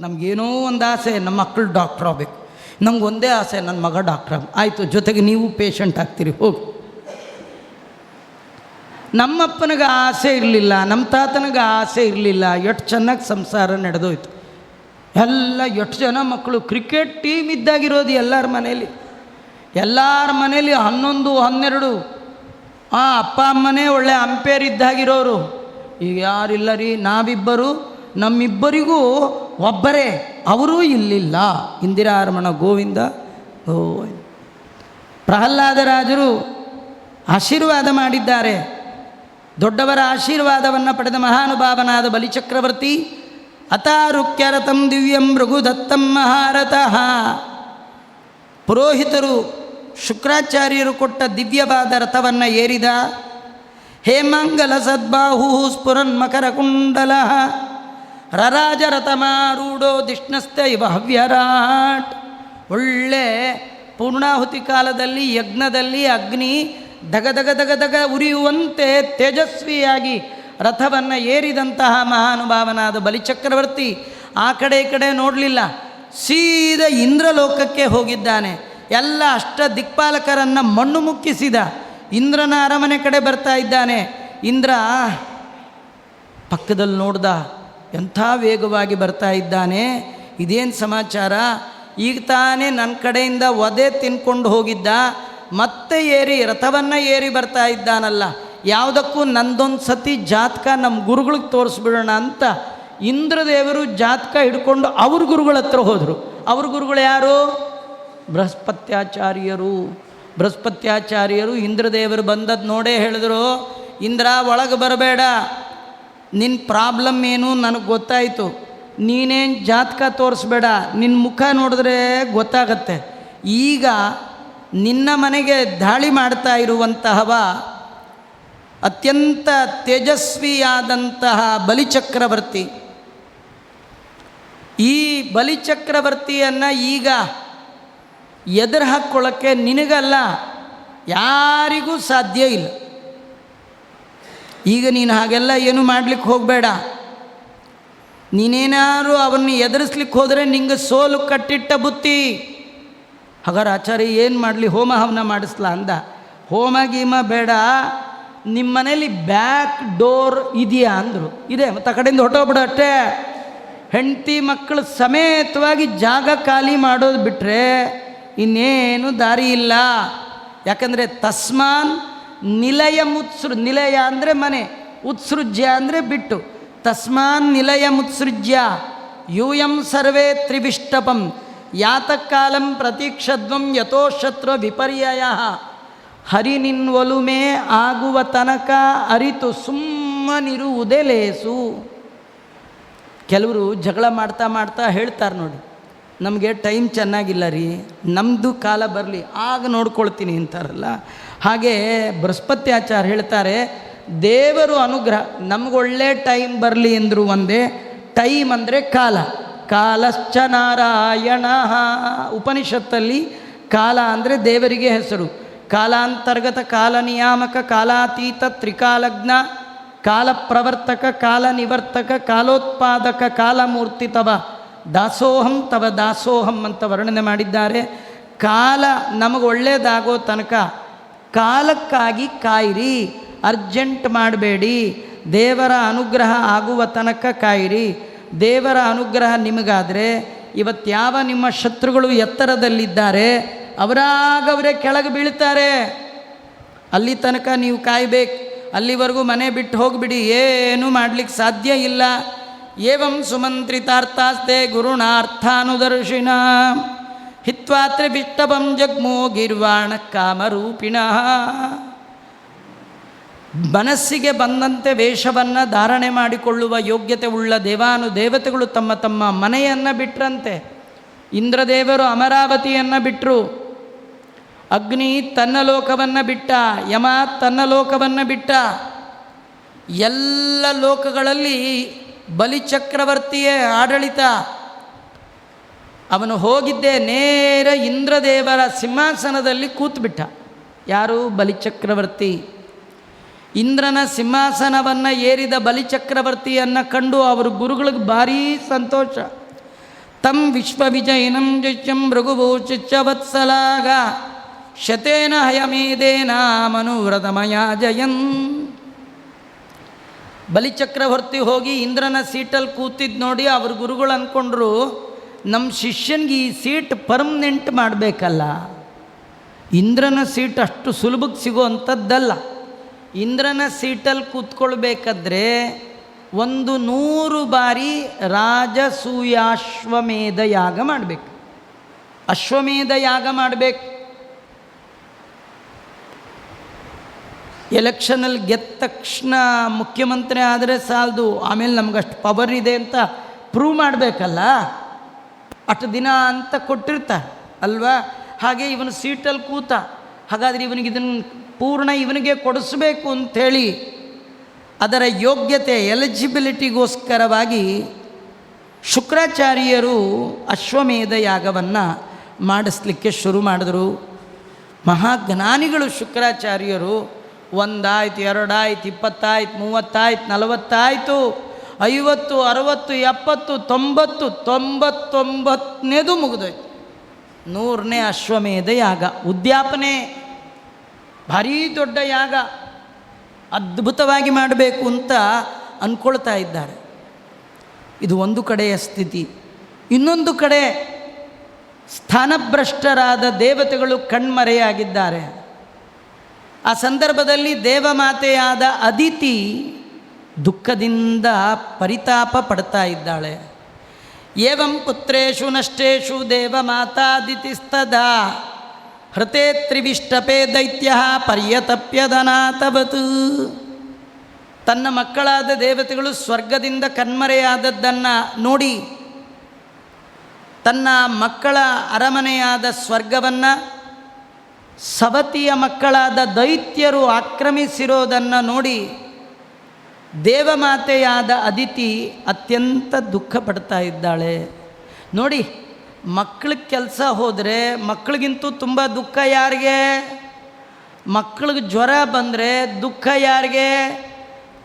ನಮಗೇನೋ ಒಂದು ಆಸೆ ನಮ್ಮ ಮಕ್ಕಳು ಡಾಕ್ಟ್ರ್ ಆಗಬೇಕು. ನಂಗೆ ಒಂದೇ ಆಸೆ ನನ್ನ ಮಗ ಡಾಕ್ಟ್ರ್ ಆಗ ಆಯಿತು, ಜೊತೆಗೆ ನೀವು ಪೇಷಂಟ್ ಆಗ್ತೀರಿ, ಹೋಗಿ. ನಮ್ಮಪ್ಪನಿಗೆ ಆಸೆ ಇರಲಿಲ್ಲ ನಮ್ಮ ತಾತನಿಗೆ ಆಸೆ ಇರಲಿಲ್ಲ, ಎಷ್ಟು ಚೆನ್ನಾಗಿ ಸಂಸಾರ ನಡೆದೋಯ್ತು. ಎಲ್ಲ ಎಷ್ಟು ಜನ ಮಕ್ಕಳು ಕ್ರಿಕೆಟ್ ಟೀಮ್ ಇದ್ದಾಗಿರೋದು ಎಲ್ಲರ ಮನೇಲಿ. ಎಲ್ಲರ ಮನೇಲಿ ಹನ್ನೊಂದು, ಹನ್ನೆರಡು. ಆ ಅಪ್ಪ, ಅಮ್ಮನೇ ಒಳ್ಳೆ ಅಂಪೇರ್ ಇದ್ದಾಗಿರೋರು. ಈಗ ಯಾರಿಲ್ಲ ರೀ, ನಾವಿಬ್ಬರು. ನಮ್ಮಿಬ್ಬರಿಗೂ ಒಬ್ಬರೇ, ಅವರೂ ಇಲ್ಲಿಲ್ಲ. ಇಂದಿರಾರಮಣ ಗೋವಿಂದ ಗೋವಿಂದ ಪ್ರಹ್ಲಾದರಾಜರು ಆಶೀರ್ವಾದ ಮಾಡಿದ್ದಾರೆ. ದೊಡ್ಡವರ ಆಶೀರ್ವಾದವನ್ನು ಪಡೆದ ಮಹಾನುಭಾವನಾದ ಬಲಿಚಕ್ರವರ್ತಿ, ಅತಾರುಕ್ಯರತಂ ದಿವ್ಯಂ ಮೃಗುದತ್ತಂ ಮಹಾರಥಃ ಪುರೋಹಿತರು, ಶುಕ್ರಾಚಾರ್ಯರು ಕೊಟ್ಟ ದಿವ್ಯವಾದ ರಥವನ್ನು ಏರಿದ, ಹೇಮಂಗಲ ಸದ್ಬಾಹು ಸ್ಫುರನ್ ಮಕರ ಕುಂಡಲ ರರಾಜ ರಥಮಾರೂಢೋ ದಿಷ್ಣಸ್ತೆ ಇವ ಹವ್ಯರಾಟ್. ಒಳ್ಳೆ ಪೂರ್ಣಾಹುತಿ ಕಾಲದಲ್ಲಿ, ಯಜ್ಞದಲ್ಲಿ ಅಗ್ನಿ ದಗ ದಗ ದಗ ದಗ ಉರಿಯುವಂತೆ ತೇಜಸ್ವಿಯಾಗಿ ರಥವನ್ನು ಏರಿದಂತಹ ಮಹಾನುಭಾವನಾದ ಬಲಿಚಕ್ರವರ್ತಿ ಆ ಕಡೆ ಈ ಕಡೆ ನೋಡಲಿಲ್ಲ. ಸೀದ ಇಂದ್ರಲೋಕಕ್ಕೆ ಹೋಗಿದ್ದಾನೆ. ಎಲ್ಲ ಅಷ್ಟ ದಿಕ್ಪಾಲಕರನ್ನು ಮಣ್ಣು ಮುಕ್ಕಿಸಿದ. ಇಂದ್ರನ ಅರಮನೆ ಕಡೆ ಬರ್ತಾ ಇದ್ದಾನೆ. ಇಂದ್ರ ಪಕ್ಕದಲ್ಲಿ ನೋಡ್ದ ಎಂಥ ವೇಗವಾಗಿ ಬರ್ತಾ ಇದ್ದಾನೆ? ಇದೇನು ಸಮಾಚಾರ? ಈಗ ತಾನೇ ನನ್ನ ಕಡೆಯಿಂದ ಒದೆ ತಿನ್ಕೊಂಡು ಹೋಗಿದ್ದ, ಮತ್ತೆ ಏರಿ ರಥವನ್ನು ಏರಿ ಬರ್ತಾ ಇದ್ದಾನಲ್ಲ. ಯಾವುದಕ್ಕೂ ನಂದೊಂದು ಸತಿ ಜಾತಕ ನಮ್ಮ ಗುರುಗಳಿಗೆ ತೋರಿಸ್ಬಿಡೋಣ ಅಂತ ಇಂದ್ರದೇವರು ಜಾತಕ ಹಿಡ್ಕೊಂಡು ಅವ್ರ ಗುರುಗಳ ಹತ್ರ ಹೋದರು. ಅವ್ರ ಗುರುಗಳು ಯಾರು? ಬೃಹಸ್ಪತ್ಯಾಚಾರ್ಯರು. ಬೃಹಸ್ಪತ್ಯಾಚಾರ್ಯರು ಇಂದ್ರದೇವರು ಬಂದದ್ದು ನೋಡೇ ಹೇಳಿದ್ರು, ಇಂದ್ರ, ಒಳಗೆ ಬರಬೇಡ. ನಿನ್ನ ಪ್ರಾಬ್ಲಮ್ ಏನು ನನಗೆ ಗೊತ್ತಾಯಿತು. ನೀನೇನು ಜಾತಕ ತೋರಿಸ್ಬೇಡ ನಿನ್ನ ಮುಖ ನೋಡಿದ್ರೆ ಗೊತ್ತಾಗತ್ತೆ. ಈಗ ನಿನ್ನ ಮನೆಗೆ ದಾಳಿ ಮಾಡ್ತಾ ಇರುವಂತಹವ ಅತ್ಯಂತ ತೇಜಸ್ವಿಯಾದಂತಹ ಬಲಿಚಕ್ರವರ್ತಿ. ಈ ಬಲಿಚಕ್ರವರ್ತಿಯನ್ನು ಈಗ ಎದುರು ಹಾಕ್ಕೊಳ್ಳೋಕ್ಕೆ ನಿನಗಲ್ಲ, ಯಾರಿಗೂ ಸಾಧ್ಯ ಇಲ್ಲ. ಈಗ ನೀನು ಹಾಗೆಲ್ಲ ಏನು ಮಾಡಲಿಕ್ಕೆ ಹೋಗಬೇಡ. ನೀನೇನಾದ್ರು ಅವನ್ನ ಎದುರಿಸ್ಲಿಕ್ಕೆ ಹೋದರೆ ನಿಂಗೆ ಸೋಲು ಕಟ್ಟಿಟ್ಟ ಬುತ್ತಿ. ಹಾಗಾದ್ರೆ ಆಚಾರ್ಯ ಏನು ಮಾಡಲಿ? ಹೋಮ ಹವನ ಮಾಡಿಸ್ಲಾ ಅಂದ. ಹೋಮ ಗೀಮ ಬೇಡ. ನಿಮ್ಮ ಮನೇಲಿ ಬ್ಯಾಕ್ ಡೋರ್ ಇದೆಯಾ ಅಂದರು. ಇದೆ, ಮತ್ತು ಆ ಕಡೆಯಿಂದ ಹೊಟ್ಟೋಗ್ಬಿಡು ಅಷ್ಟೇ. ಹೆಂಡತಿ ಮಕ್ಕಳು ಸಮೇತವಾಗಿ ಜಾಗ ಖಾಲಿ ಮಾಡೋದು ಬಿಟ್ಟರೆ ಇನ್ನೇನು ದಾರಿ ಇಲ್ಲ. ಯಾಕಂದರೆ ತಸ್ಮಾನ್ ನಿಲಯ ಮುತ್ಸೃ, ನಿಲಯ ಅಂದರೆ ಮನೆ, ಉತ್ಸೃಜ್ಯ ಅಂದರೆ ಬಿಟ್ಟು. ತಸ್ಮಾನ್ ನಿಲಯ ಮುತ್ಸೃಜ್ಯ, ಯೂಯಂ ಸರ್ವೇ ತ್ರಿವಿಷ್ಟಪಂ ಯಾತಕಾಲಂ ಪ್ರತೀಕ್ಷದ್ವಂ ಯಥೋ ಶತ್ರು ವಿಪರ್ಯಯ. ಹರಿ ನಿನ್ವಲುಮೆ ಆಗುವ ತನಕ ಅರಿತು ಸುಮ್ಮನಿರುವುದೇ ಲೇಸು. ಕೆಲವರು ಜಗಳ ಮಾಡ್ತಾ ಮಾಡ್ತಾ ಹೇಳ್ತಾರೆ ನೋಡಿ, ನಮಗೆ ಟೈಮ್ ಚೆನ್ನಾಗಿಲ್ಲ ರೀ ನಮ್ಮದು ಕಾಲ ಬರಲಿ, ಆಗ ನೋಡ್ಕೊಳ್ತೀನಿ ಅಂತಾರಲ್ಲ. ಹಾಗೆ ಬೃಹಸ್ಪತ್ಯಾಚಾರ ಹೇಳ್ತಾರೆ, ದೇವರು ಅನುಗ್ರಹ ನಮಗೊಳ್ಳೆ ಟೈಮ್ ಬರಲಿ ಅಂದರು ಒಂದೇ ಟೈಮ್ ಅಂದರೆ ಕಾಲ. ಕಾಲಶ್ಚ ನಾರಾಯಣ. ಉಪನಿಷತ್ತಲ್ಲಿ ಕಾಲ ಅಂದರೆ ದೇವರಿಗೆ ಹೆಸರು. ಕಾಲಾಂತರ್ಗತ ಕಾಲ ನಿಯಾಮಕ, ಕಾಲಾತೀತ ತ್ರಿಕಾಲಜ್ಞ ಕಾಲ ಪ್ರವರ್ತಕ, ಕಾಲ ನಿವರ್ತಕ, ಕಾಲೋತ್ಪಾದಕ ಕಾಲಮೂರ್ತಿ ತವ. ದಾಸೋಹಂ ತವ, ದಾಸೋಹಂ ಅಂತ ವರ್ಣನೆ ಮಾಡಿದ್ದಾರೆ. ಕಾಲ ನಮಗೆ ತನಕ ಕಾಲಕ್ಕಾಗಿ ಕಾಯಿರಿ, ಅರ್ಜೆಂಟ್ ಮಾಡಬೇಡಿ. ದೇವರ ಅನುಗ್ರಹ ಆಗುವ ತನಕ ಕಾಯಿರಿ. ದೇವರ ಅನುಗ್ರಹ ನಿಮಗಾದರೆ ಇವತ್ತು ಯಾವ ನಿಮ್ಮ ಶತ್ರುಗಳು ಎತ್ತರದಲ್ಲಿದ್ದಾರೆ, ಅವರಾಗವರೇ ಕೆಳಗೆ ಬೀಳ್ತಾರೆ. ಅಲ್ಲಿ ತನಕ ನೀವು ಕಾಯಬೇಕು, ಅಲ್ಲಿವರೆಗೂ ಮನೆ ಬಿಟ್ಟು ಹೋಗಿಬಿಡಿ, ಏನೂ ಮಾಡ್ಲಿಕ್ಕೆ ಸಾಧ್ಯ ಇಲ್ಲ. ಏವಂ ಸುಮಂತ್ರಿತಾರ್ಥಾಸ್ತೆ ಗುರುಣಾರ್ಥಾನುದರ್ಶಿನ ಹಿತ್ವಾತ್ರಿ ಬಿಷ್ಟಪಂ ಜಗ್ಮೋ ಗಿರ್ವಾಣ ಕಾಮರೂಪಿಣ. ಮನಸ್ಸಿಗೆ ಬಂದಂತೆ ವೇಷವನ್ನು ಧಾರಣೆ ಮಾಡಿಕೊಳ್ಳುವ ಯೋಗ್ಯತೆ ಉಳ್ಳ ದೇವಾನು ದೇವತೆಗಳು ತಮ್ಮ ತಮ್ಮ ಮನೆಯನ್ನು ಬಿಟ್ರಂತೆ. ಇಂದ್ರದೇವರು ಅಮರಾವತಿಯನ್ನು ಬಿಟ್ಟರು ಅಗ್ನಿ ತನ್ನ ಲೋಕವನ್ನು ಬಿಟ್ಟ, ಯಮ ತನ್ನ ಲೋಕವನ್ನು ಬಿಟ್ಟ. ಎಲ್ಲ ಲೋಕಗಳಲ್ಲಿ ಬಲಿಚಕ್ರವರ್ತಿಯೇ ಆಡಳಿತ. ಅವನು ಹೋಗಿದ್ದೇ ನೇರ ಇಂದ್ರದೇವರ ಸಿಂಹಾಸನದಲ್ಲಿ ಕೂತ್ಬಿಟ್ಟ. ಯಾರು? ಬಲಿಚಕ್ರವರ್ತಿ. ಇಂದ್ರನ ಸಿಂಹಾಸನವನ್ನು ಏರಿದ ಬಲಿಚಕ್ರವರ್ತಿಯನ್ನು ಕಂಡು ಅವರ ಗುರುಗಳಿಗೆ ಭಾರೀ ಸಂತೋಷ. ತಂ ವಿಶ್ವವಿಜಯನಂ ಜಶ್ಯಂ ಭೃಗುಭೂಷಿಚ್ಚ ವತ್ಸಲಾಗ. ಶತೇನ ಹಯಮೇದೇನ ಮನುವ್ರತಮಯ ಜಯಂ ಬಲಿಚಕ್ರವರ್ತಿ ಹೋಗಿ ಇಂದ್ರನ ಸೀಟಲ್ಲಿ ಕೂತಿದ್ದು ನೋಡಿ ಅವ್ರ ಗುರುಗಳು ಅಂದ್ಕೊಂಡ್ರು ನಮ್ಮ ಶಿಷ್ಯನಿಗೆ ಈ ಸೀಟ್ ಪರ್ಮನೆಂಟ್ ಮಾಡಬೇಕಲ್ಲ, ಇಂದ್ರನ ಸೀಟ್ ಅಷ್ಟು ಸುಲಭಕ್ಕೆ ಸಿಗೋ ಅಂಥದ್ದಲ್ಲ ಇಂದ್ರನ ಸೀಟಲ್ಲಿ ಕೂತ್ಕೊಳ್ಬೇಕಾದ್ರೆ ಒಂದು ನೂರು ಬಾರಿ ರಾಜಸೂಯಾಶ್ವಮೇಧ ಯಾಗ ಮಾಡಬೇಕು. ಅಶ್ವಮೇಧ ಯಾಗ ಮಾಡಬೇಕು. ಎಲೆಕ್ಷನಲ್ಲಿ ಗೆದ್ದ ತಕ್ಷಣ ಮುಖ್ಯಮಂತ್ರಿ ಆದರೆ ಸಾಲದು, ಆಮೇಲೆ ನಮಗಷ್ಟು ಪವರ್ ಇದೆ ಅಂತ ಪ್ರೂವ್ ಮಾಡಬೇಕಲ್ಲ. ಅಷ್ಟು ದಿನ ಅಂತ ಕೊಟ್ಟಿರ್ತಾರೆ, ಅಲ್ವಾ? ಹಾಗೆ ಇವನು ಸೀಟಲ್ಲಿ ಕೂತ, ಹಾಗಾದರೆ ಇವನಿಗೆ ಇದನ್ನು ಪೂರ್ಣ ಇವನಿಗೆ ಕೊಡಿಸ್ಬೇಕು ಅಂಥೇಳಿ, ಅದರ ಯೋಗ್ಯತೆ ಎಲಿಜಿಬಿಲಿಟಿಗೋಸ್ಕರವಾಗಿ ಶುಕ್ರಾಚಾರ್ಯರು ಅಶ್ವಮೇಧ ಯಾಗವನ್ನು ಮಾಡಿಸ್ಲಿಕ್ಕೆ ಶುರು ಮಾಡಿದ್ರು. ಮಹಾಜ್ಞಾನಿಗಳು ಶುಕ್ರಾಚಾರ್ಯರು, ಒಂದಾಯ್ತು, ಎರಡಾಯ್ತು, ಇಪ್ಪತ್ತಾಯ್ತು, ಮೂವತ್ತಾಯ್ತು, ನಲವತ್ತಾಯ್ತು. ಐವತ್ತು, ಅರವತ್ತು, ಎಪ್ಪತ್ತು, ತೊಂಬತ್ತು, ತೊಂಬತ್ತೊಂಬತ್ತನೇದು ಮುಗಿದೋಯ್ತು. ನೂರನೇ ಅಶ್ವಮೇಧ ಯಾಗ, ಉದ್ಯಾಪನೆ. ಭಾರೀ ದೊಡ್ಡ ಯಾಗ. ಅದ್ಭುತವಾಗಿ ಮಾಡಬೇಕು ಅಂತ ಅಂದ್ಕೊಳ್ತಾ ಇದ್ದಾರೆ. ಇದು ಒಂದು ಕಡೆಯ ಸ್ಥಿತಿ. ಇನ್ನೊಂದು ಕಡೆ ಸ್ಥಾನಭ್ರಷ್ಟರಾದ ದೇವತೆಗಳು ಕಣ್ಮರೆಯಾಗಿದ್ದಾರೆ. ಆ ಸಂದರ್ಭದಲ್ಲಿ ದೇವಮಾತೆಯಾದ ಅದಿತಿ ದುಃಖದಿಂದ ಪರಿತಾಪ ಪಡ್ತಾ ಇದ್ದಾಳೆ. ಏವಂ ಪುತ್ರೇಶು ನಷ್ಟೇಶು ದೇವಮಾತಾದಿತಿಸ್ತದಾ ಹೃತೆ ತ್ರಿವಿಷ್ಟಪೇ ದೈತ್ಯ ಪರ್ಯತಪ್ಯದನಾಥವತ್ ತನ್ನ ಮಕ್ಕಳಾದ ದೇವತೆಗಳು ಸ್ವರ್ಗದಿಂದ ಕಣ್ಮರೆಯಾದದ್ದನ್ನು ನೋಡಿ ತನ್ನ ಮಕ್ಕಳ ಅರಮನೆಯಾದ ಸ್ವರ್ಗವನ್ನು ಸವತಿಯ ಮಕ್ಕಳಾದ ದೈತ್ಯರು ಆಕ್ರಮಿಸಿರೋದನ್ನು ನೋಡಿ ದೇವಮಾತೆಯಾದ ಅದಿತಿ ಅತ್ಯಂತ ದುಃಖ ಪಡ್ತಾ ಇದ್ದಾಳೆ. ನೋಡಿ ಮಕ್ಕಳಿಗೆ ಕೆಲಸ ಹೋದರೆ ಮಕ್ಕಳಿಗಿಂತೂ ತುಂಬ ದುಃಖ ಯಾರಿಗೆ? ಮಕ್ಕಳಿಗೆ ಜ್ವರ ಬಂದರೆ ದುಃಖ ಯಾರಿಗೆ?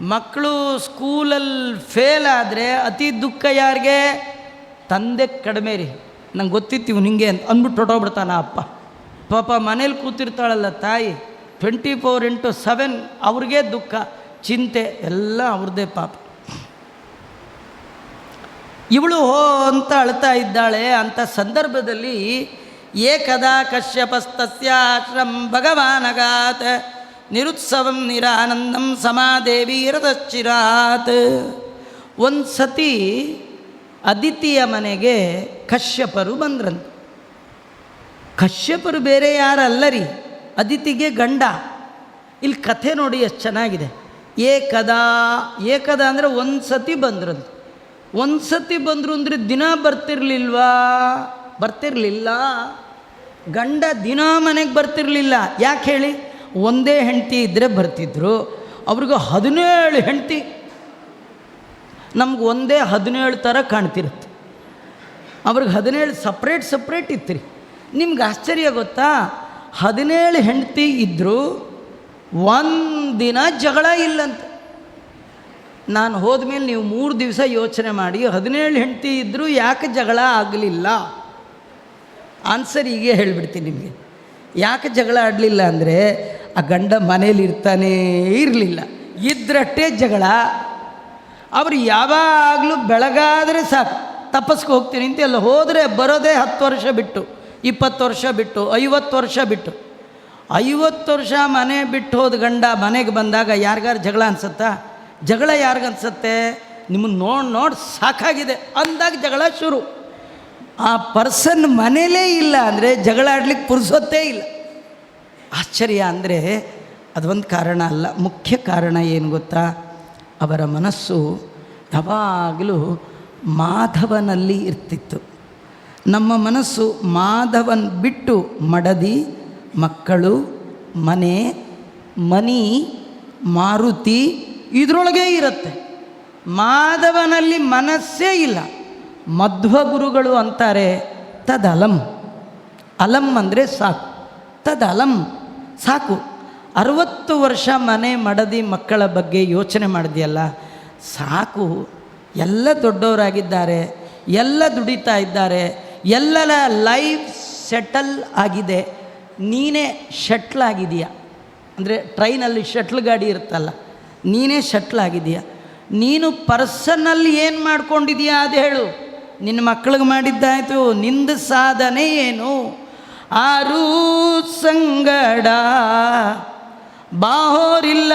ಮಕ್ಕಳು ಸ್ಕೂಲಲ್ಲಿ ಫೇಲ್ ಆದರೆ ಅತಿ ದುಃಖ ಯಾರಿಗೆ? ತಂದೆ ಕಡಿಮೆ ರೀ. ನಂಗೆ ಗೊತ್ತಿತ್ತು ಇವ್ನು ಹಿಂಗೆ ಅಂತ. ಅಂದ್ಬಿಟ್ಟು ಹೊಟ್ಟೋಗ್ಬಿಡ್ತಾನ ಅಪ್ಪ. ಪಾಪ ಮನೇಲಿ ಕೂತಿರ್ತಾಳಲ್ಲ ತಾಯಿ. ಟ್ವೆಂಟಿ ಫೋರ್ ಇಂಟು ಸೆವೆನ್ ಅವ್ರಿಗೆ ದುಃಖ. ಚಿಂತೆ ಎಲ್ಲ ಅವ್ರದ್ದೇ ಪಾಪ. ಇವಳು ಹೋ ಅಂತ ಅಳ್ತಾ ಇದ್ದಾಳೆ ಅಂತ ಸಂದರ್ಭದಲ್ಲಿ ಏಕದಾ ಕಶ್ಯಪಸ್ತಸ್ಯಾಶ್ರಂ ಭಗವಾನಗಾತ್, ನಿರುತ್ಸವಂ ನಿರಾನಂದಂ ಸಮಾದೇವಿ ಇರದಶ್ಚಿರಾತ್ ಒಂದು ಸತಿ ಅದಿತಿಯ ಮನೆಗೆ ಕಶ್ಯಪರು ಬಂದ್ರಂತೆ. ಕಶ್ಯಪರು ಬೇರೆ ಯಾರಲ್ಲರಿ? ಅದಿತಿಗೆ ಗಂಡ. ಇಲ್ಲಿ ಕಥೆ ನೋಡಿ ಎಷ್ಟು ಚೆನ್ನಾಗಿದೆ. ಏಕದ ಏಕದ ಅಂದರೆ ಒಂದು ಸತಿ ಬಂದ್ರಂತೆ. ಒಂದು ಸತಿ ಬಂದರು ಅಂದರೆ ದಿನ ಬರ್ತಿರ್ಲಿಲ್ವಾ? ಬರ್ತಿರ್ಲಿಲ್ಲ. ಗಂಡ ದಿನ ಮನೆಗೆ ಬರ್ತಿರ್ಲಿಲ್ಲ. ಯಾಕೆ ಹೇಳಿ? ಒಂದೇ ಹೆಂಡತಿ ಇದ್ದರೆ ಬರ್ತಿದ್ರು. ಅವ್ರಿಗೆ ಹದಿನೇಳು ಹೆಂಡತಿ. ನಮ್ಗೆ ಒಂದೇ ಹದಿನೇಳು ಥರ ಕಾಣ್ತಿರುತ್ತೆ. ಅವ್ರಿಗೆ ಹದಿನೇಳು ಸಪ್ರೇಟ್ ಸಪ್ರೇಟ್ ಇತ್ತು ರೀ ನಿಮ್ಗೆ ಆಶ್ಚರ್ಯ ಗೊತ್ತಾ? ಹದಿನೇಳು ಹೆಂಡತಿ ಇದ್ದರು ಒಂದಿನ ಜಗಳ ಇಲ್ಲಂತೆ. ನಾನು ಹೋದ ಮೇಲೆ ನೀವು ಮೂರು ದಿವಸ ಯೋಚನೆ ಮಾಡಿ, ಹದಿನೇಳು ಹೆಂಡತಿ ಇದ್ದರೂ ಯಾಕೆ ಜಗಳ ಆಗಲಿಲ್ಲ? ಆನ್ಸರ್ ಹೀಗೆ ಹೇಳಿಬಿಡ್ತೀನಿ ನಿಮಗೆ. ಯಾಕೆ ಜಗಳ ಆಡಲಿಲ್ಲ ಅಂದರೆ, ಆ ಗಂಡ ಮನೇಲಿ ಇರ್ತಾನೇ ಇರಲಿಲ್ಲ. ಇದ್ರಷ್ಟೇ ಜಗಳ. ಅವರು ಯಾವಾಗಲೂ ಬೆಳಗಾದರೆ ಸಾಕು. ತಪಸ್ಗೆ ಹೋಗ್ತೀನಿ ಅಂತ. ಎಲ್ಲ ಹೋದರೆ ಬರೋದೇ ಹತ್ತು ವರ್ಷ ಬಿಟ್ಟು, ಇಪ್ಪತ್ತು ವರ್ಷ ಬಿಟ್ಟು, ಐವತ್ತು ವರ್ಷ ಬಿಟ್ಟು. ಐವತ್ತು ವರ್ಷ ಮನೆ ಬಿಟ್ಟು ಹೋದ ಗಂಡ ಮನೆಗೆ ಬಂದಾಗ ಯಾರಿಗಾರು ಜಗಳ ಅನ್ಸುತ್ತಾ? ಜಗಳ ಯಾರಿಗನ್ಸುತ್ತೆ ನಿಮ್ಮನ್ನು ನೋಡಿ ನೋಡಿ ಸಾಕಾಗಿದೆ. ಅಂದಾಗ ಜಗಳ ಶುರು. ಆ ಪರ್ಸನ್ ಮನೇಲೇ ಇಲ್ಲ ಅಂದರೆ ಜಗಳ ಆಡ್ಲಿಕ್ಕೆ ಪುರುಸೊತ್ತೇ ಇಲ್ಲ. ಆಶ್ಚರ್ಯ ಅಂದರೆ ಅದೊಂದು ಕಾರಣ ಅಲ್ಲ. ಮುಖ್ಯ ಕಾರಣ ಏನು ಗೊತ್ತಾ? ಅವರ ಮನಸ್ಸು ಯಾವಾಗಲೂ ಮಾಧವನಲ್ಲಿ ಇರ್ತಿತ್ತು. ನಮ್ಮ ಮನಸ್ಸು ಮಾಧವನ್ ಬಿಟ್ಟು ಮಡದಿ ಮಕ್ಕಳು, ಮನೆ, ಮನಿ, ಮಾರುತಿ ಇದರೊಳಗೆ ಇರುತ್ತೆ. ಮಾಧವನಲ್ಲಿ ಮನಸ್ಸೇ ಇಲ್ಲ. ಮಧ್ವ ಗುರುಗಳು ಅಂತಾರೆ ತದಲಂ ಅಲಂ. ಅಂದರೆ ಸಾಕು. ತದಲಂ ಸಾಕು. ಅರವತ್ತು ವರ್ಷ ಮನೆ ಮಡದಿ ಮಕ್ಕಳ ಬಗ್ಗೆ ಯೋಚನೆ ಮಾಡಿದೆಯಲ್ಲ, ಸಾಕು. ಎಲ್ಲ ದೊಡ್ಡವರಾಗಿದ್ದಾರೆ, ಎಲ್ಲ ದುಡಿತಾ ಇದ್ದಾರೆ, ಎಲ್ಲರ ಲೈಫ್ ಸೆಟಲ್ ಆಗಿದೆ. ನೀನೇ ಶಟ್ಲ್ ಆಗಿದೆಯಾ ಅಂದರೆ ಟ್ರೈನಲ್ಲಿ ಶಟ್ಲ್ ಗಾಡಿ ಇರುತ್ತಲ್ಲ, ನೀನೇ ಶಟ್ಲ್ ಆಗಿದೆಯಾ ನೀನು ಪರ್ಸನಲ್ಲಿ ಏನು ಮಾಡ್ಕೊಂಡಿದೀಯಾ ಅದು ಹೇಳು. ನಿನ್ನ ಮಕ್ಕಳಿಗೆ ಮಾಡಿದ್ದಾಯಿತು, ನಿಂದ ಸಾಧನೆ ಏನು? ಆರು ಸಂಗಡ, ಬಾಹೋರಿಲ್ಲ.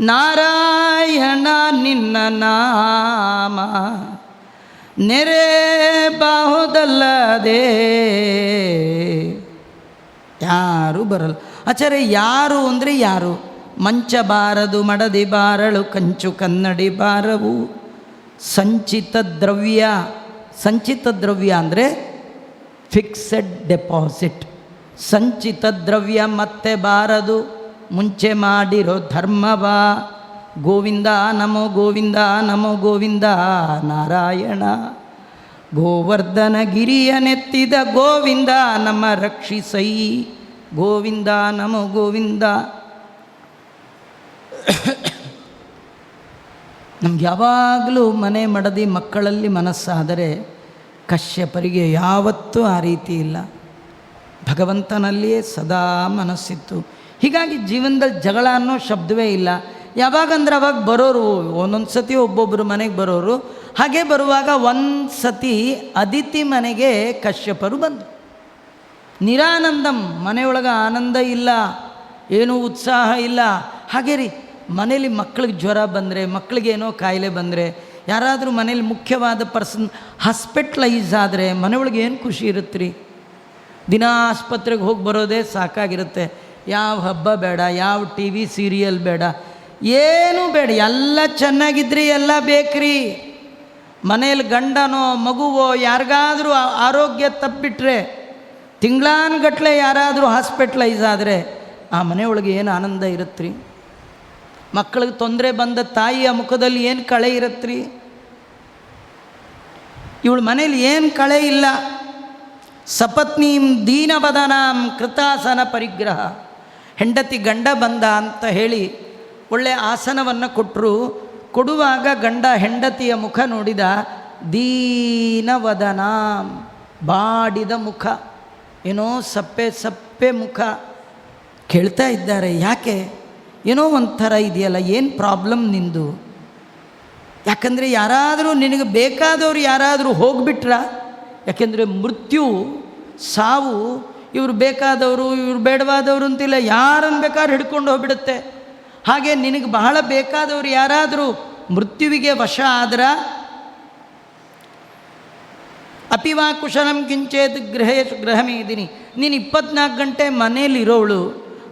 ನಾರಾಯಣ ನಿನ್ನ ನಾಮ. ನೆರೆ ಬಾಹುದಲ್ಲದೆ ಯಾರು ಬರಲ್ಲ. ಆಚಾರ್ಯ, ಯಾರು ಅಂದರೆ ಯಾರು? ಮಂಚ ಬಾರದು, ಮಡದಿ ಬಾರಳು, ಕಂಚು ಕನ್ನಡಿ ಬಾರವು. ಸಂಚಿತ ದ್ರವ್ಯ ಸಂಚಿತ ದ್ರವ್ಯ ಅಂದರೆ ಫಿಕ್ಸೆಡ್ ಡೆಪಾಸಿಟ್ ಸಂಚಿತ ದ್ರವ್ಯ ಮತ್ತೆ ಬಾರದು, ಮುಂಚೆ ಮಾಡಿರೋ ಧರ್ಮವ. ಗೋವಿಂದ ನಮೋ ಗೋವಿಂದ ನಮೋ ಗೋವಿಂದ ನಾರಾಯಣ. ಗೋವರ್ಧನ ಗಿರಿಯ ನೆತ್ತಿದ ಗೋವಿಂದ ನಮ್ಮ ರಕ್ಷಿಸೈ. ಗೋವಿಂದ ನಮೋ ಗೋವಿಂದ. ನಮ್ಗೆ ಯಾವಾಗಲೂ ಮನೆ ಮಡದಿ ಮಕ್ಕಳಲ್ಲಿ ಮನಸ್ಸಾದರೆ ಕಶ್ಯಪರಿಗೆ ಯಾವತ್ತೂ ಆ ರೀತಿ ಇಲ್ಲ. ಭಗವಂತನಲ್ಲಿಯೇ ಸದಾ ಮನಸ್ಸಿತ್ತು. ಹೀಗಾಗಿ ಜೀವನದಲ್ಲಿ ಜಗಳ ಅನ್ನೋ ಶಬ್ದವೇ ಇಲ್ಲ. ಯಾವಾಗಂದ್ರೆ ಅವಾಗ ಬರೋರು, ಒಂದೊಂದು ಸತಿ ಒಬ್ಬೊಬ್ಬರು ಮನೆಗೆ ಬರೋರು, ಹಾಗೆ ಬರುವಾಗ ಒಂದು ಸತಿ ಅದಿತಿ ಮನೆಗೆ ಕಶ್ಯಪರು ಬಂದರು. ನಿರಾನಂದಂ, ಮನೆಯೊಳಗೆ ಆನಂದ ಇಲ್ಲ, ಏನೂ ಉತ್ಸಾಹ ಇಲ್ಲ. ಹಾಗೆ ರೀ, ಮನೇಲಿ ಮಕ್ಳಿಗೆ ಜ್ವರ ಬಂದರೆ ಮಕ್ಳಿಗೇನೋ ಕಾಯಿಲೆ ಬಂದರೆ, ಯಾರಾದರೂ ಮನೇಲಿ ಮುಖ್ಯವಾದ ಪರ್ಸನ್ ಹಾಸ್ಪಿಟ್ಲೈಸ್ ಆದರೆ ಮನೆಯೊಳಗೆ ಏನು ಖುಷಿ ಇರುತ್ತೆ ರೀ ದಿನ ಆಸ್ಪತ್ರೆಗೆ ಹೋಗಿ ಬರೋದೇ ಸಾಕಾಗಿರುತ್ತೆ. ಯಾವ ಹಬ್ಬ ಬೇಡ, ಯಾವ ಟಿ ವಿ ಸೀರಿಯಲ್ ಬೇಡ ಏನೂ ಬೇಡ, ಎಲ್ಲ ಚೆನ್ನಾಗಿದ್ರಿ, ಎಲ್ಲ ಬೇಕ್ರಿ. ಮನೇಲಿ ಗಂಡನೋ, ಮಗುವೋ, ಯಾರಿಗಾದರೂ ಆರೋಗ್ಯ ತಪ್ಪಿಟ್ರೆ, ತಿಂಗಳಾನುಗಟ್ಲೆ ಯಾರಾದರೂ ಹಾಸ್ಪಿಟ್ಲೈಸ್ ಆದರೆ ಆ ಮನೆಯೊಳಗೆ ಏನು ಆನಂದ ಇರುತ್ತ್ರಿ ಮಕ್ಕಳಿಗೆ ತೊಂದರೆ ಬಂದ ತಾಯಿಯ ಮುಖದಲ್ಲಿ ಏನು ಕಳೆ ಇರತ್ರಿ? ಇವಳು ಮನೇಲಿ ಏನು ಕಳೆ ಇಲ್ಲ? ಸಪತ್ನೀಂ ದೀನಬದನಾಂ ಕೃತಾಸನ ಪರಿಗ್ರಹ. ಹೆಂಡತಿ ಗಂಡ ಬಂದ ಅಂತ ಹೇಳಿ ಒಳ್ಳೆ ಆಸನವನ್ನು ಕೊಟ್ಟರು ಕೊಡುವಾಗ ಗಂಡ ಹೆಂಡತಿಯ ಮುಖ ನೋಡಿದ, ದೀನವದನ ಬಾಡಿದ ಮುಖ. ಏನೋ ಸಪ್ಪೆ ಸಪ್ಪೆ ಮುಖ. ಕೇಳ್ತಾ ಇದ್ದಾರೆ, ಯಾಕೆ? ಏನೋ ಒಂಥರ ಇದೆಯಲ್ಲ, ಏನು ಪ್ರಾಬ್ಲಮ್ ನಿಂದು? ಯಾಕಂದರೆ ಯಾರಾದರೂ ನಿನಗೆ ಬೇಕಾದವರು ಯಾರಾದರೂ ಹೋಗ್ಬಿಟ್ರ, ಯಾಕೆಂದರೆ ಮೃತ್ಯು, ಸಾವು, ಇವರು ಬೇಕಾದವರು, ಇವರು ಬೇಡವಾದವರು ಅಂತಿಲ್ಲ ಯಾರನ್ನು ಬೇಕಾದ್ರೂ ಹಿಡ್ಕೊಂಡು ಹೋಗ್ಬಿಡುತ್ತೆ. ಹಾಗೆ ನಿನಗೆ ಬಹಳ ಬೇಕಾದವರು ಯಾರಾದರೂ ಮೃತ್ಯುವಿಗೆ ವಶ ಆದ್ರ ಅಪಿವಾ ಕುಶಲಂ ಕಿಂಚೇತ್ ಗೃಹ ಗೃಹಮೇದಿನಿ ನೀನು ಇಪ್ಪತ್ನಾಲ್ಕು ಗಂಟೆ ಮನೆಯಲ್ಲಿರೋವಳು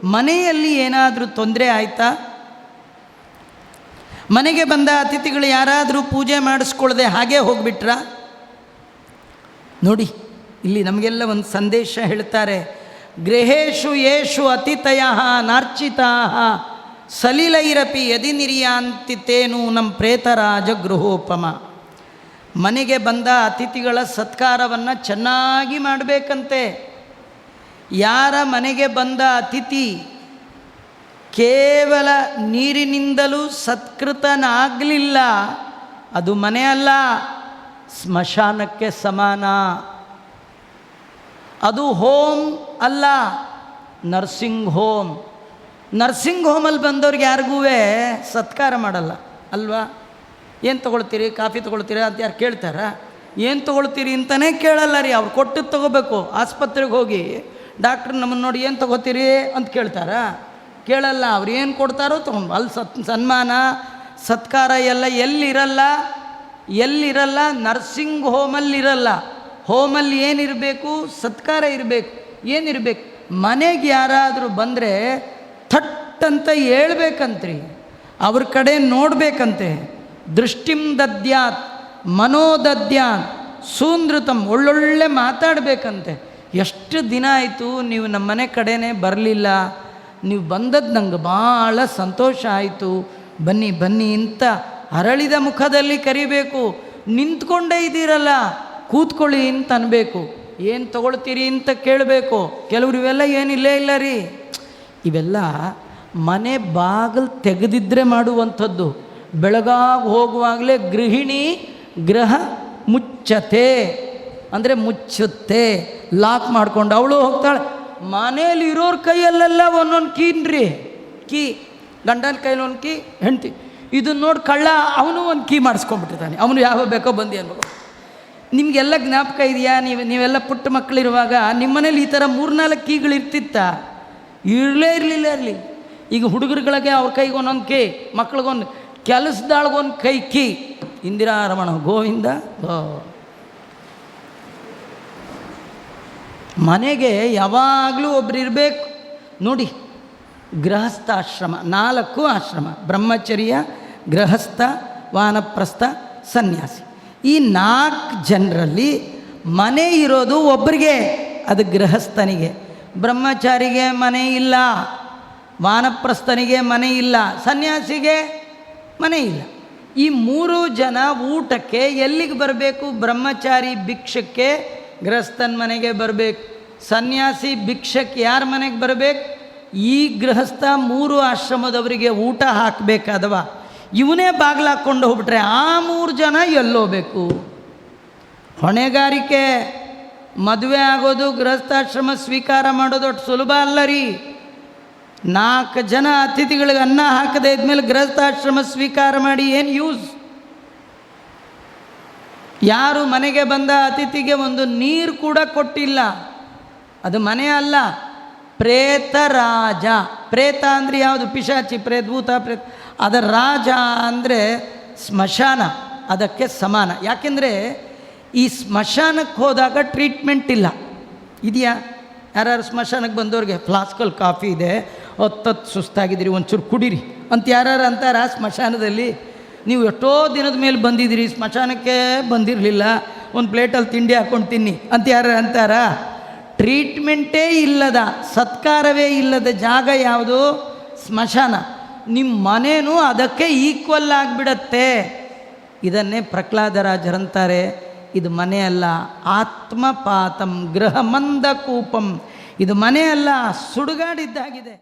ಮನೆಯಲ್ಲಿ ಏನಾದರೂ ತೊಂದರೆ ಆಯಿತಾ? ಮನೆಗೆ ಬಂದ ಅತಿಥಿಗಳು ಯಾರಾದರೂ ಪೂಜೆ ಮಾಡಿಸ್ಕೊಳ್ಳದೆ ಹಾಗೆ ಹೋಗ್ಬಿಟ್ರ? ನೋಡಿ, ಇಲ್ಲಿ ನಮಗೆಲ್ಲ ಒಂದು ಸಂದೇಶ ಹೇಳ್ತಾರೆ. ಗೃಹೇಶು ಯೇಷು ಅತಿಥಯ ನಾರ್ಚಿತಾ. ಸಲಿಲೈರಪಿ ಯದಿ ನಿರ್ಯಾಂತಿತೇನು ನಮ್ಮ ಪ್ರೇತರಾಜ ಗೃಹೋಪಮ ಮನೆಗೆ ಬಂದ ಅತಿಥಿಗಳ ಸತ್ಕಾರವನ್ನು ಚೆನ್ನಾಗಿ ಮಾಡಬೇಕಂತೆ. ಯಾರ ಮನೆಗೆ ಬಂದ ಅತಿಥಿ ಕೇವಲ ನೀರಿನಿಂದಲೂ ಸತ್ಕೃತನಾಗಲಿಲ್ಲ, ಅದು ಮನೆ ಅಲ್ಲ, ಸ್ಮಶಾನಕ್ಕೆ ಸಮಾನ. ಅದು ಹೋಮ್ ಅಲ್ಲ, ನರ್ಸಿಂಗ್ ಹೋಮ್. ನರ್ಸಿಂಗ್ ಹೋಮಲ್ಲಿ ಬಂದವ್ರಿಗೆ ಯಾರಿಗೂ ಸತ್ಕಾರ ಮಾಡಲ್ಲ, ಅಲ್ವಾ? ಏನು ತೊಗೊಳ್ತೀರಿ? ಕಾಫಿ ತೊಗೊಳ್ತೀರಿ ಅಂತ ಯಾರು ಕೇಳ್ತಾರ? ಏನು ತೊಗೊಳ್ತೀರಿ ಅಂತಲೇ ಕೇಳಲ್ಲ ರೀ, ಅವ್ರು ಕೊಟ್ಟದ್ದು ತೊಗೋಬೇಕು. ಆಸ್ಪತ್ರೆಗೆ ಹೋಗಿ ಡಾಕ್ಟ್ರ್ ನಮ್ಮನ್ನು ನೋಡಿ ಏನು ತೊಗೋತೀರಿ ಅಂತ ಕೇಳ್ತಾರಾ. ಕೇಳಲ್ಲ, ಅವ್ರು ಏನು ಕೊಡ್ತಾರೋ ತೊಗೊಂಡು ಅಲ್ಲಿ ಸತ್, ಸನ್ಮಾನ, ಸತ್ಕಾರ ಎಲ್ಲ ಎಲ್ಲಿರಲ್ಲ? ಎಲ್ಲಿರಲ್ಲ? ನರ್ಸಿಂಗ್ ಹೋಮಲ್ಲಿರಲ್ಲ. ಹೋಮಲ್ಲಿ ಏನಿರಬೇಕು? ಸತ್ಕಾರ ಇರಬೇಕು. ಏನಿರಬೇಕು? ಮನೆಗೆ ಯಾರಾದರೂ ಬಂದರೆ ಥಟ್ ಅಂತ ಹೇಳ್ಬೇಕಂತ್ರಿ. ಅವ್ರ ಕಡೆ ನೋಡಬೇಕಂತೆ. ದೃಷ್ಟಿಂ ದದ್ಯಾತ್, ಮನೋದದ್ಯಾತ್ ಸೂಂದೃತಂ ಒಳ್ಳೊಳ್ಳೆ ಮಾತಾಡಬೇಕಂತೆ. ಎಷ್ಟು ದಿನ ಆಯಿತು ನೀವು ನಮ್ಮ ಮನೆ ಕಡೆನೇ ಬರಲಿಲ್ಲ. ನೀವು ಬಂದದ್ದು ನಂಗೆ ಭಾಳ ಸಂತೋಷ ಆಯಿತು. ಬನ್ನಿ ಬನ್ನಿ ಇಂಥ ಅರಳಿದ ಮುಖದಲ್ಲಿ ಕರಿಬೇಕು. ನಿಂತ್ಕೊಂಡೇ ಇದ್ದೀರಲ್ಲ, ಕೂತ್ಕೊಳ್ಳಿ ಅಂತ ಅನ್ಬೇಕು. ಏನು ತಗೊಳ್ತೀರಿ ಅಂತ ಕೇಳಬೇಕು. ಕೆಲವ್ರು ಇವೆಲ್ಲ ಏನಿಲ್ಲೇ ಇಲ್ಲ ರೀ. ಇವೆಲ್ಲ ಮನೆ ಬಾಗಿಲು ತೆಗೆದಿದ್ರೆ ಮಾಡುವಂಥದ್ದು. ಬೆಳಗಾಗ ಹೋಗುವಾಗಲೇ ಗೃಹಿಣಿ ಗ್ರಹ ಮುಚ್ಚತೆ ಅಂದರೆ ಮುಚ್ಚುತ್ತೆ. ಲಾಕ್ ಮಾಡ್ಕೊಂಡು ಅವಳು ಹೋಗ್ತಾಳೆ. ಮನೇಲಿ ಇರೋರ ಕೈಯಲ್ಲೆಲ್ಲ ಒಂದೊಂದು ಕೀನ್ರಿ ಕೀ, ಗಂಡನ ಕೈಯಲ್ಲಿ ಒಂದು ಕೀ, ಹೆಂಡ್ತಿ. ಇದನ್ನು ನೋಡಿ ಕಳ್ಳ ಅವನು ಒಂದು ಕೀ ಮಾಡಿಸ್ಕೊಂಡ್ಬಿಟ್ಟಿದ್ದಾನೆ ಅವನು ಯಾವ ಬೇಕೋ ಬಂದಿ ಅನ್ಬೇಕು. ನಿಮಗೆಲ್ಲ ಜ್ಞಾಪಕ ಇದೆಯಾ? ನೀವು, ನೀವೆಲ್ಲ ಪುಟ್ಟ ಮಕ್ಕಳಿರುವಾಗ ನಿಮ್ಮ ಮನೇಲಿ ಈ ಥರ ಮೂರ್ನಾಲ್ಕು ಕೀಗಳು ಇರ್ತಿತ್ತ ಇರಲೇ ಇರಲಿಲ್ಲ ಇರಲಿ ಈಗ ಹುಡುಗರುಗಳಿಗೆ ಅವ್ರ ಕೈಗೆ ಒಂದೊಂದು ಕೈ ಮಕ್ಳಿಗೊಂದು ಕೆಲಸದಾಳ್ಗೊಂದು ಕೈ ಕೀ. ಇಂದಿರಾ ರಮಣ ಗೋವಿಂದ. ಮನೆಗೆ ಯಾವಾಗಲೂ ಒಬ್ರು ಇರಬೇಕು. ನೋಡಿ, ಗೃಹಸ್ಥಾಶ್ರಮ, ನಾಲ್ಕು ಆಶ್ರಮ, ಬ್ರಹ್ಮಚರ್ಯ, ಗೃಹಸ್ಥ, ವಾನಪ್ರಸ್ಥ, ಸನ್ಯಾಸಿ. ಈ ನಾಲ್ಕು ಜನರಲ್ಲಿ ಮನೆ ಇರೋದು ಒಬ್ಬರಿಗೆ ಅದು ಗೃಹಸ್ಥನಿಗೆ. ಬ್ರಹ್ಮಚಾರಿಗೆ ಮನೆ ಇಲ್ಲ, ವಾನಪ್ರಸ್ಥನಿಗೆ ಮನೆ ಇಲ್ಲ, ಸನ್ಯಾಸಿಗೆ ಮನೆ ಇಲ್ಲ. ಈ ಮೂರು ಜನ ಊಟಕ್ಕೆ ಎಲ್ಲಿಗೆ ಬರಬೇಕು? ಬ್ರಹ್ಮಚಾರಿ ಭಿಕ್ಷಕ್ಕೆ ಗೃಹಸ್ಥನ ಮನೆಗೆ ಬರಬೇಕು. ಸನ್ಯಾಸಿ ಭಿಕ್ಷಕ್ಕೆ ಯಾರ ಮನೆಗೆ ಬರಬೇಕು? ಈ ಗೃಹಸ್ಥ ಮೂರು ಆಶ್ರಮದವರಿಗೆ ಊಟ ಹಾಕಬೇಕಾದವ. ಇವನೇ ಬಾಗಿಲಾಕೊಂಡು ಹೋಗ್ಬಿಟ್ರೆ ಆ ಮೂರು ಜನ ಎಲ್ಲೋಬೇಕು ಹೊಣೆಗಾರಿಕೆ ಮದುವೆ ಆಗೋದು, ಗೃಹಸ್ಥಾಶ್ರಮ ಸ್ವೀಕಾರ ಮಾಡೋದು ಅಷ್ಟು ಸುಲಭ ಅಲ್ಲ ರೀ. ನಾಲ್ಕು ಜನ ಅತಿಥಿಗಳಿಗೆ ಅನ್ನ ಹಾಕದೇ ಇದ್ಮೇಲೆ ಗೃಹಸ್ಥಾಶ್ರಮ ಸ್ವೀಕಾರ ಮಾಡಿ ಏನು ಯೂಸ್? ಯಾರು ಮನೆಗೆ ಬಂದ ಅತಿಥಿಗೆ ಒಂದು ನೀರು ಕೂಡ ಕೊಟ್ಟಿಲ್ಲ. ಅದು ಮನೆ ಅಲ್ಲ. ಪ್ರೇತ ರಾಜ. ಪ್ರೇತ ಅಂದರೆ ಯಾವುದು? ಪಿಶಾಚಿ ಪ್ರೇತಭೂತ ಪ್ರೇತ. ಅದರ ರಾಜ ಅಂದರೆ ಸ್ಮಶಾನ. ಅದಕ್ಕೆ ಸಮಾನ. ಯಾಕೆಂದರೆ ಈ ಸ್ಮಶಾನಕ್ಕೆ ಹೋದಾಗ ಟ್ರೀಟ್ಮೆಂಟ್ ಇಲ್ಲ. ಇದೆಯಾ? ಯಾರ್ಯಾರು ಸ್ಮಶಾನಕ್ಕೆ ಬಂದವ್ರಿಗೆ ಫ್ಲಾಸ್ಕಲ್ಲಿ ಕಾಫಿ ಇದೆ, ಹೊತ್ತತ್ತು ಸುಸ್ತಾಗಿದ್ದೀರಿ, ಒಂಚೂರು ಕುಡೀರಿ ಅಂತ ಯಾರ್ಯಾರು ಅಂತಾರ, ಸ್ಮಶಾನದಲ್ಲಿ ನೀವು ಎಷ್ಟೋ ದಿನದ ಮೇಲೆ ಬಂದಿದ್ದೀರಿ, ಸ್ಮಶಾನಕ್ಕೆ ಬಂದಿರಲಿಲ್ಲ, ಒಂದು ಪ್ಲೇಟಲ್ಲಿ ತಿಂಡಿ ಹಾಕ್ಕೊಂಡು ತಿನ್ನಿ ಅಂತ ಯಾರು ಅಂತಾರ? ಟ್ರೀಟ್ಮೆಂಟೇ ಇಲ್ಲದ, ಸತ್ಕಾರವೇ ಇಲ್ಲದ ಜಾಗ ಯಾವುದು? ಸ್ಮಶಾನ. ನಿಮ್ಮ ಮನೇನೂ ಅದಕ್ಕೆ ಈಕ್ವಲ್ ಆಗಿಬಿಡತ್ತೆ. ಇದನ್ನೇ ಪ್ರಹ್ಲಾದರಾಜರಂತಾರೆ. ಇದು ಮನೆ ಅಲ್ಲ. ಆತ್ಮಪಾತಂ ಗೃಹಮಂದ ಕೂಪಂ ಇದು ಮನೆ ಅಲ್ಲ ಸುಡುಗಾಡಿದ್ದಾಗಿದೆ.